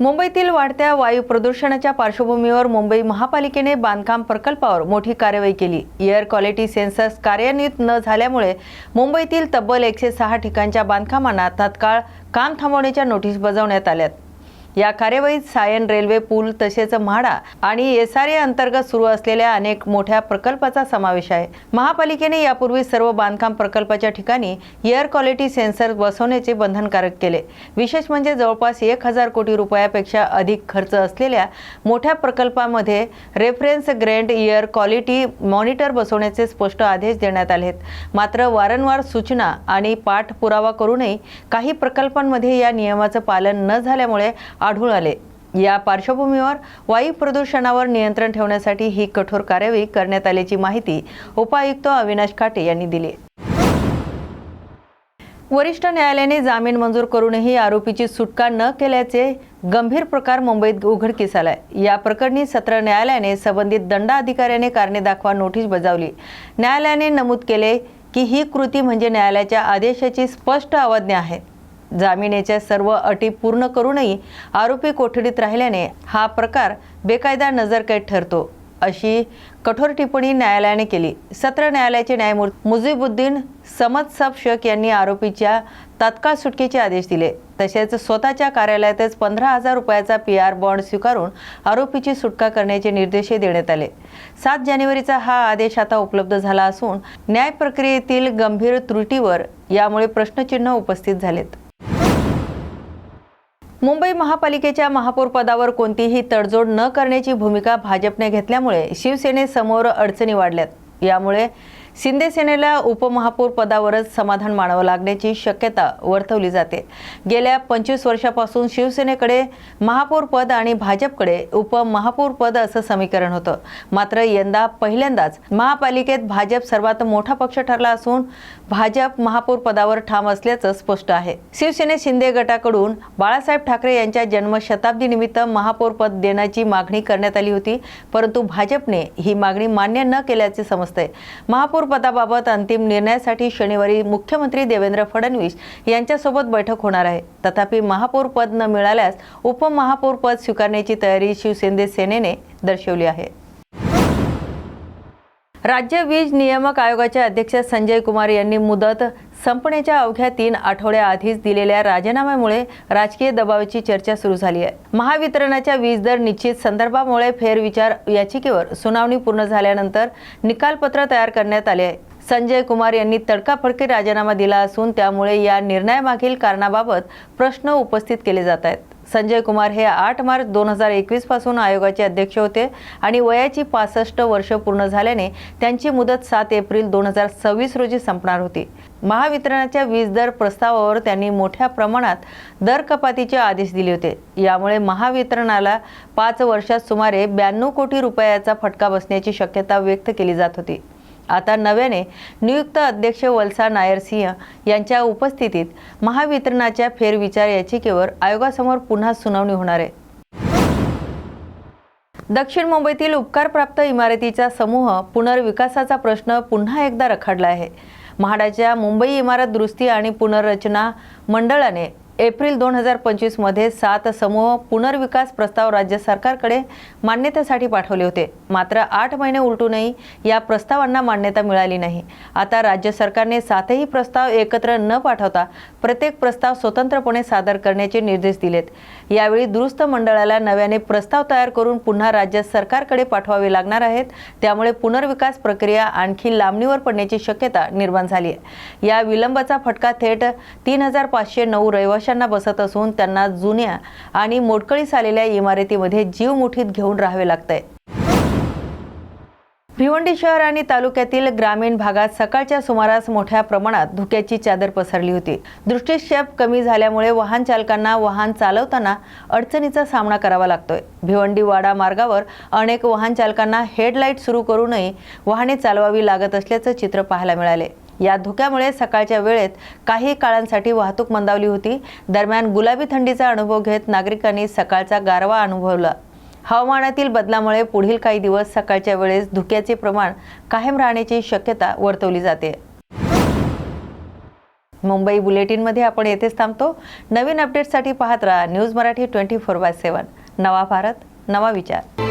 मुंबईतील वाढत्या वायू प्रदूषणाच्या पार्श्वभूमीवर मुंबई महापालिकेने बांधकाम प्रकल्पावर मोठी कार्यवाही केली. एअर क्वालिटी सेन्सर्स कार्यान्वित न झाल्यामुळे मुंबईतील तब्बल एकशे सहा ठिकाणच्या बांधकामांना तात्काळ काम थांबवण्याच्या नोटीस बजावण्यात आल्यात. या कार्यवाहीत सायन रेल्वे पूल तसेच म्हाडा आणि एस आर ए अंतर्गत सुरू असलेल्या अनेक मोठ्या प्रकल्पाचा समावेश आहे. महापालिकेने यापूर्वी सर्व बांधकाम प्रकल्पाच्या ठिकाणी एअर क्वालिटी सेन्सर बसवण्याचे बंधनकारक केले. विशेष म्हणजे जवळपास एक हजार कोटी रुपयापेक्षा अधिक खर्च असलेल्या मोठ्या प्रकल्पामध्ये reference grand air quality monitor बसवण्याचे स्पष्ट आदेश देण्यात आलेत. मात्र वारंवार सूचना आणि पाठपुरावा करूनही काही प्रकल्पांमध्ये या नियमाचं पालन न झाल्यामुळे आढळून आले. या पार्श्वभूमीवर वायू प्रदूषणावर नियंत्रण ठेवण्यासाठी ही कठोर कार्यवाही करण्यात आल्याची माहिती उपायुक्त अविनाश काटे यांनी दिली. वरिष्ठ न्यायालयाने जामीन मंजूर करूनही आरोपीची सुटका न केल्याचे गंभीर प्रकार मुंबईत उघडकीस आलाय या प्रकरणी सत्र न्यायालयाने संबंधित दंडाधिकाऱ्याने कारणे दाखवा नोटीस बजावली. न्यायालयाने नमूद केले की ही कृती म्हणजे न्यायालयाच्या आदेशाची स्पष्ट अवज्ञा आहे. जामिनेच्या सर्व अटी पूर्ण करूनही आरोपी कोठडीत राहिल्याने हा प्रकार बेकायदा नजरकैद ठरतो. अशी कठोर टिप्पणी न्यायालयाने केली. सत्र न्यायालयाचे न्यायमूर्ती मुजीबुद्दीन समद सब शेख यांनी आरोपीच्या तात्काळ सुटकेचे आदेश दिले. तसेच स्वतःच्या कार्यालयातच पंधरा हजार रुपयाचा पी आर बॉन्ड स्वीकारून आरोपीची सुटका करण्याचे निर्देशही देण्यात आले. सात जानेवारीचा हा आदेश आता उपलब्ध झाला असून न्याय प्रक्रियेतील गंभीर त्रुटीवर यामुळे प्रश्नचिन्ह उपस्थित झालेत. मुंबई महापालिकेच्या महापौरपदावर कोणतीही तडजोड न करण्याची भूमिका भाजपने घेतल्यामुळे शिवसेनेसमोर अडचणी वाढल्यात. यामुळे शिंदे सेनेला उपमहापौर पदावरच समाधान मानावं लागण्याची शक्यता वर्तवली जाते. गेल्या पंचवीस वर्षापासून शिवसेनेकडे महापौर पद आणि भाजपकडे उपमहापौर पद असं समीकरण होतं. मात्र यंदा पहिल्यांदाच महापालिकेत भाजप सर्वात मोठा पक्ष ठरला असून भाजप महापौर पदावर ठाम असल्याचं स्पष्ट आहे. शिवसेने शिंदे गटाकडून बाळासाहेब ठाकरे यांच्या जन्मशताब्दी निमित्त महापौर पद देण्याची मागणी करण्यात आली होती परंतु भाजपने ही मागणी मान्य न केल्याचे समजते महापौर पदाबाबत अंतिम निर्णयासाठी शनिवारी मुख्यमंत्री देवेंद्र फडणवीस यांच्यासोबत बैठक होणार आहे. तथापि महापौर पद न मिळाल्यास उपमहापौर पद स्वीकारण्याची तयारी शिवसेने सेनेने दर्शवली आहे. राज्य वीज नियामक आयोगाचे अध्यक्ष संजय कुमार यांनी मुदत संपण्याच्या अवघ्या तीन आठवड्याआधीच दिलेल्या राजीनाम्यामुळे राजकीय दबावाची चर्चा सुरू झाली आहे. महावितरणाच्या वीज दर निश्चित संदर्भामुळे फेरविचार याचिकेवर सुनावणी पूर्ण झाल्यानंतर निकालपत्र तयार करण्यात आले आहे. संजय कुमार यांनी तडकाफडकी राजीनामा दिला असून त्यामुळे या निर्णयामागील कारणाबाबत प्रश्न उपस्थित केले जात आहेत. संजय कुमार हे आठ मार्च दोन हजार एकवीसपासून आयोगाचे अध्यक्ष होते आणि वयाची पासष्ट वर्ष पूर्ण झाल्याने त्यांची मुदत सात एप्रिल दोन हजार सव्वीस रोजी संपणार होती. महावितरणाच्या वीज दर प्रस्तावावर त्यांनी मोठ्या प्रमाणात दर कपातीचे आदेश दिले होते. यामुळे महावितरणाला पाच वर्षात सुमारे ब्याण्णव कोटी रुपयाचा फटका बसण्याची शक्यता व्यक्त केली जात होती. आता नव्याने नियुक्त अध्यक्ष वलसा नायर सिंह यांच्या उपस्थितीत महावितरणाच्या फेरविचार याचिकेवर आयोगासमोर पुन्हा सुनावणी होणार आहे. दक्षिण मुंबईतील उपकारप्राप्त इमारतीचा समूह पुनर्विकासाचा प्रश्न पुन्हा एकदा रखडला आहे. म्हाडाच्या मुंबई इमारत दुरुस्ती आणि पुनर्रचना मंडळाने एप्रिल दोन हजार पंचवीसमध्ये सात समूह पुनर्विकास प्रस्ताव राज्य सरकारकडे मान्यतेसाठी पाठवले होते. मात्र आठ महिने उलटूनही या प्रस्तावांना मान्यता मिळाली नाही. आता राज्य सरकारने सातही प्रस्ताव एकत्र न पाठवता प्रत्येक प्रस्ताव स्वतंत्रपणे सादर करण्याचे निर्देश दिलेत. यावेळी दुरुस्त मंडळाला नव्याने प्रस्ताव तयार करून पुन्हा राज्य सरकारकडे पाठवावे लागणार आहेत. त्यामुळे पुनर्विकास प्रक्रिया आणखी लांबणीवर पडण्याची शक्यता निर्माण झाली आहे. या विलंबाचा फटका थेट तीन हजार पाचशे नऊ रहिवाशांना बसत असून त्यांना जुन्या आणि मोडकळीस आलेल्या इमारतीमध्ये जीव मुठीत घेऊन राहावे लागतंय. भिवंडी शहर आणि तालुक्यातील ग्रामीण भागात सकाळच्या सुमारास मोठ्या प्रमाणात धुक्याची चादर पसरली होती. दृष्टीक्षेप कमी झाल्यामुळे वाहन चालकांना वाहन चालवताना अडचणीचा सामना करावा लागतोय. भिवंडी वाडा मार्गावर अनेक वाहन चालकांना हेडलाईट सुरू करूनही वाहने चालवावी लागत असल्याचं चित्र पाहायला मिळाले. या धुक्यामुळे सकाळच्या वेळेत काही काळांसाठी वाहतूक मंदावली होती. दरम्यान गुलाबी थंडीचा अनुभव घेत नागरिकांनी सकाळचा गारवा अनुभवला. हवामानातील बदलामुळे पुढील काही दिवस सकाळच्या वेळेस धुक्याचे प्रमाण कायम राहण्याची शक्यता वर्तवली जाते. मुंबई बुलेटिनमध्ये आपण येथेच थांबतो. नवीन अपडेटसाठी पाहत राहा news Marathi twenty four by seven. नवा भारत नवा विचार.